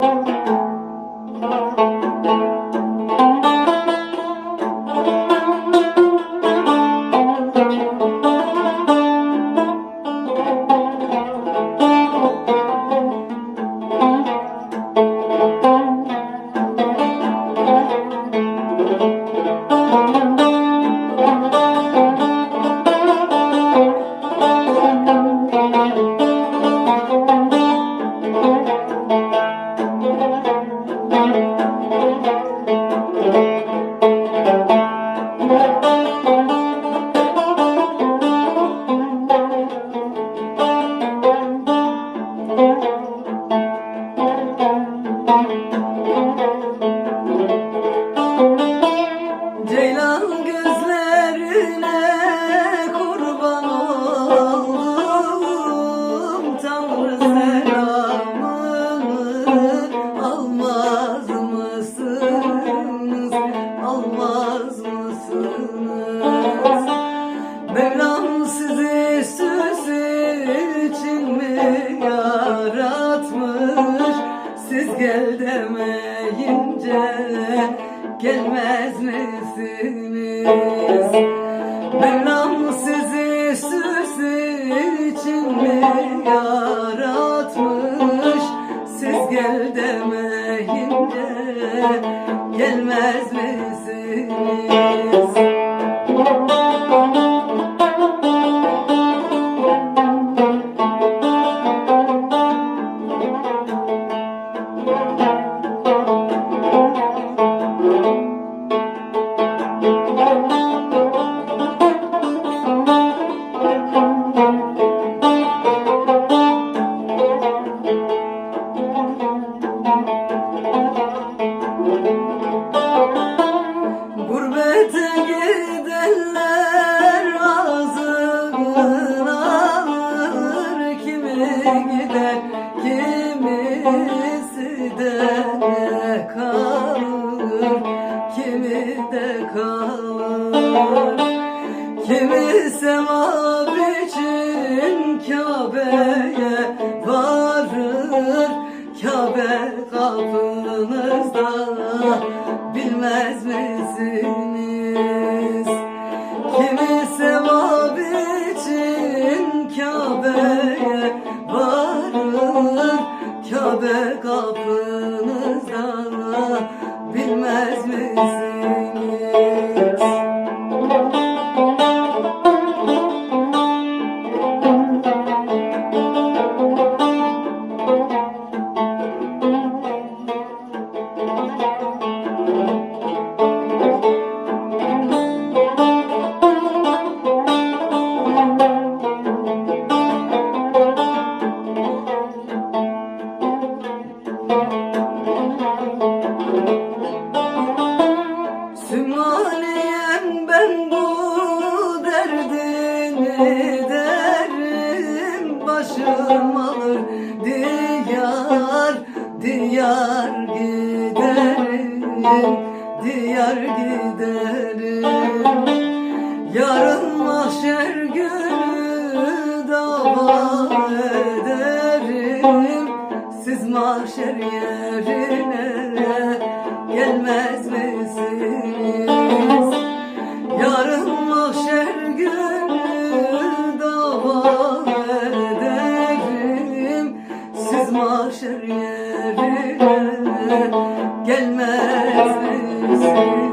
Ceylan Mevlam sizi süs için mi yaratmış? Siz gel demeyince gelmez misiniz? Mevlam sizi süs için mi yaratmış? Siz gel demeyince gelmez misiniz? Gider kimisi de kalır? Kimi de kalır Kimi sevap Kabe'ye varır. Kabe kapınızda Sümaliyem ben bu derdini derim Başım alır diyar diyar giderim Diyar giderim. Yarın mahşer günü dava ederim Siz mahşer yerine gelmez bilmez?